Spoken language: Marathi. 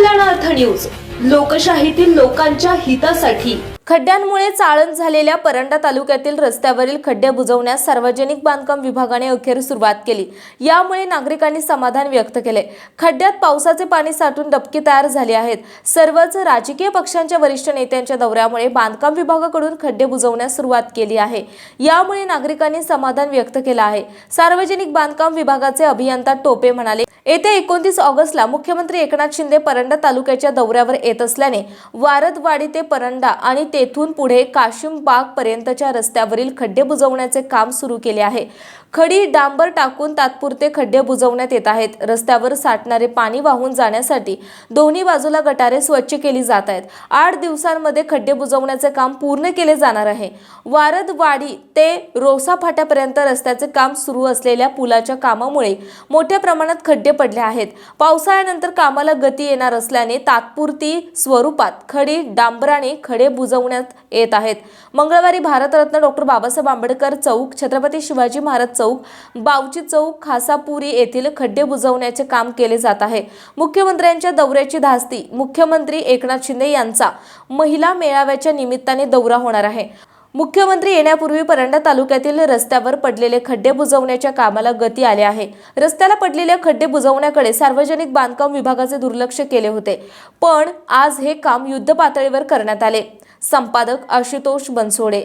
न्यूज. लोकशाहीतील लोकांच्या हितासाठी. खड्ड्यांमुळे चाळण झालेल्या परंडा तालुक्यातील रस्त्यावरील खड्डे बुजवण्यास सार्वजनिक बांधकाम विभागाने अखेर सुरुवात केली. यामुळे नागरिकांनी समाधान व्यक्त केले. खड्ड्यात पावसाचे पाणी साठून डबके तयार झाले आहेत. सर्वच राजकीय पक्षांच्या वरिष्ठ नेत्यांच्या दौऱ्यामुळे बांधकाम विभागाकडून खड्डे बुजवण्यास सुरुवात केली आहे. यामुळे नागरिकांनी समाधान व्यक्त केलं आहे. सार्वजनिक बांधकाम विभागाचे अभियंता टोपे म्हणाले येत्या एकोणतीस ऑगस्टला मुख्यमंत्री एकनाथ शिंदे परंडा तालुक्याच्या दौऱ्यावर येत असल्याने वारदवाडी ते परंडा आणि तेथून पुढे काशिमबाग पर्यंतच्या रस्त्यावरील खड्डे बुजवण्याचे काम सुरू केले आहे. खडी डांबर टाकून तात्पुरते खड्डे बुजवण्यात येत आहेत. रस्त्यावर साठणारे पाणी वाहून जाण्यासाठी दोन्ही बाजूला गटारे स्वच्छ केली जात आहेत. आठ दिवसांमध्ये खड्डे बुजवण्याचे काम पूर्ण केले जाणार आहे. वारदवाडी ते रोसा फाट्यापर्यंत रस्त्याचे काम सुरू असलेल्या पुलाच्या कामामुळे मोठ्या प्रमाणात खड्डे पडले आहेत. पावसाळ्यानंतर कामाला गती येणार असल्याने तात्पुरती स्वरूपात खडी डांबराने खडे बुजवण्यात येत आहेत. मंगळवारी भारतरत्न डॉक्टर बाबासाहेब आंबेडकर चौक छत्रपती शिवाजी महाराज चौक बावची चौक खासापुरी येथील खड्डे बुजवण्याचे काम केले जात आहे. मुख्यमंत्र्यांच्या दौऱ्याची धास्ती मुख्यमंत्री एकनाथ शिंदे यांचा महिला मेळाव्याच्या निमित्ताने दौरा होणार आहे. मुख्यमंत्री येण्यापूर्वी परंडा तालुक्यातील रस्त्यावर पडलेले खड्डे बुजवण्याच्या कामाला गती आले आहे. रस्त्याला पडलेले खड्डे बुजवण्याकडे सार्वजनिक बांधकाम विभागाचे दुर्लक्ष केले होते पण आज हे काम युद्ध पातळीवर करण्यात आले. संपादक आशुतोष बनसोडे